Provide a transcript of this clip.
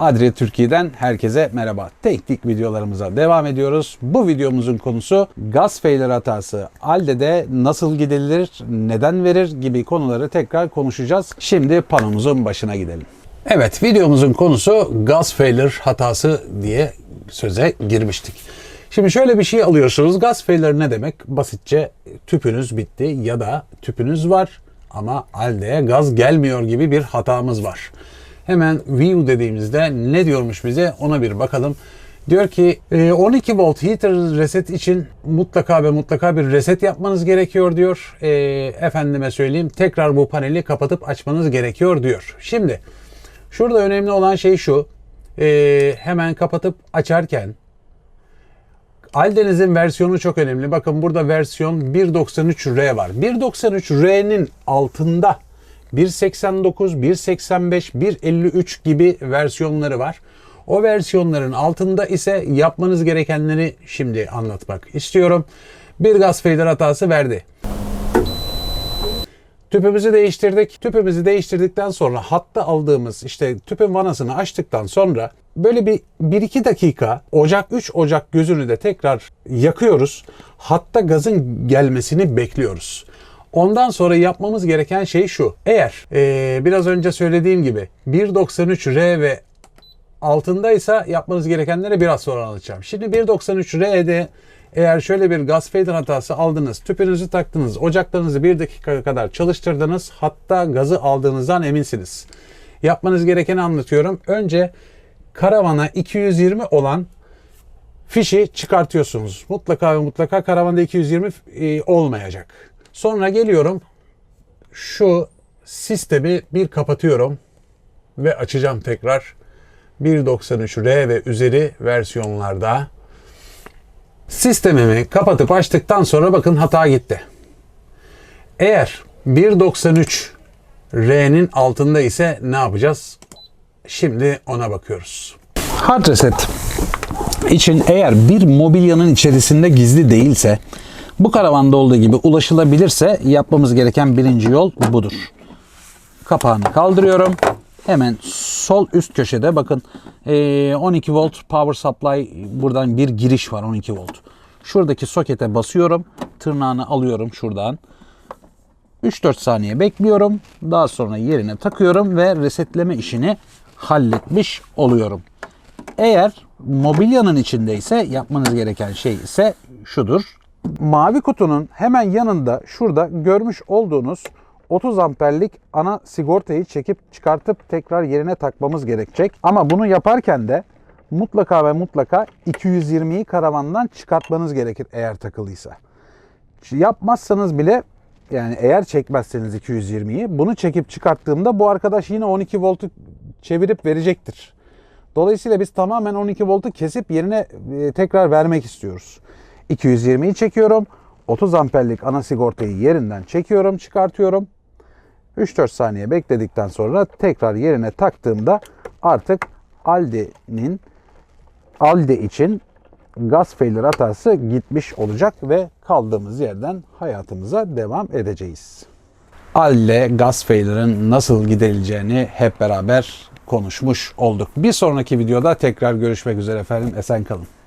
Adria Türkiye'den herkese merhaba. Teknik videolarımıza devam ediyoruz. Bu videomuzun konusu gaz failure hatası Alde'de nasıl gidilir, neden verir gibi konuları tekrar konuşacağız. Şimdi panomuzun başına gidelim. Evet videomuzun konusu gaz failure hatası diye söze girmiştik. Şimdi şöyle bir şey alıyorsunuz. Gaz failure ne demek? Basitçe tüpünüz bitti ya da tüpünüz var ama Alde'ye gaz gelmiyor gibi bir hatamız var. Hemen view dediğimizde ne diyormuş bize ona bir bakalım. Diyor ki e, 12 volt heater reset için mutlaka ve mutlaka bir reset yapmanız gerekiyor diyor. E, efendime söyleyeyim tekrar bu paneli kapatıp açmanız gerekiyor diyor. Şimdi şurada önemli olan şey şu. E, hemen kapatıp açarken Aldeniz'in versiyonu çok önemli. Bakın burada versiyon 1.93R var. 1.93R'nin altında 1.89, 1.85, 1.53 gibi versiyonları var. O versiyonların altında ise yapmanız gerekenleri şimdi anlatmak istiyorum. Bir gaz failure hatası verdi. Tüpümüzü değiştirdik. Tüpümüzü değiştirdikten sonra hatta aldığımız işte tüpün vanasını açtıktan sonra böyle bir 1-2 dakika Ocak 3 Ocak gözünü de tekrar yakıyoruz. Hatta gazın gelmesini bekliyoruz. Ondan sonra yapmamız gereken şey şu. Eğer ee, biraz önce söylediğim gibi 1.93R ve altındaysa yapmanız gerekenleri biraz sonra anlatacağım. Şimdi 1.93R'de eğer şöyle bir gaz failure hatası aldınız, tüpünüzü taktınız, ocaklarınızı bir dakika kadar çalıştırdınız, hatta gazı aldığınızdan eminsiniz. Yapmanız gerekeni anlatıyorum. Önce karavana 220 olan fişi çıkartıyorsunuz. Mutlaka ve mutlaka karavanda 220 e, olmayacak. Sonra geliyorum şu sistemi bir kapatıyorum ve açacağım tekrar. 1.93R ve üzeri versiyonlarda sistemimi kapatıp açtıktan sonra bakın hata gitti. Eğer 1.93 R'nin altında ise ne yapacağız? Şimdi ona bakıyoruz. Hard reset için eğer bir mobilyanın içerisinde gizli değilse bu karavanda olduğu gibi ulaşılabilirse yapmamız gereken birinci yol budur. Kapağını kaldırıyorum. Hemen sol üst köşede bakın 12 volt power supply buradan bir giriş var 12 volt. Şuradaki sokete basıyorum. Tırnağını alıyorum şuradan. 3-4 saniye bekliyorum. Daha sonra yerine takıyorum ve resetleme işini halletmiş oluyorum. Eğer mobilyanın içindeyse yapmanız gereken şey ise şudur. Mavi kutunun hemen yanında şurada görmüş olduğunuz 30 amperlik ana sigortayı çekip çıkartıp tekrar yerine takmamız gerekecek. Ama bunu yaparken de mutlaka ve mutlaka 220'yi karavandan çıkartmanız gerekir eğer takılıysa. Yapmazsanız bile yani eğer çekmezseniz 220'yi bunu çekip çıkarttığımda bu arkadaş yine 12 voltu çevirip verecektir. Dolayısıyla biz tamamen 12 voltu kesip yerine e, tekrar vermek istiyoruz. 220'yi çekiyorum. 30 amperlik ana sigortayı yerinden çekiyorum, çıkartıyorum. 3-4 saniye bekledikten sonra tekrar yerine taktığımda artık Aldi'nin Aldi için gaz failure hatası gitmiş olacak ve kaldığımız yerden hayatımıza devam edeceğiz. Alde gaz failure'ın nasıl giderileceğini hep beraber konuşmuş olduk. Bir sonraki videoda tekrar görüşmek üzere efendim. Esen kalın.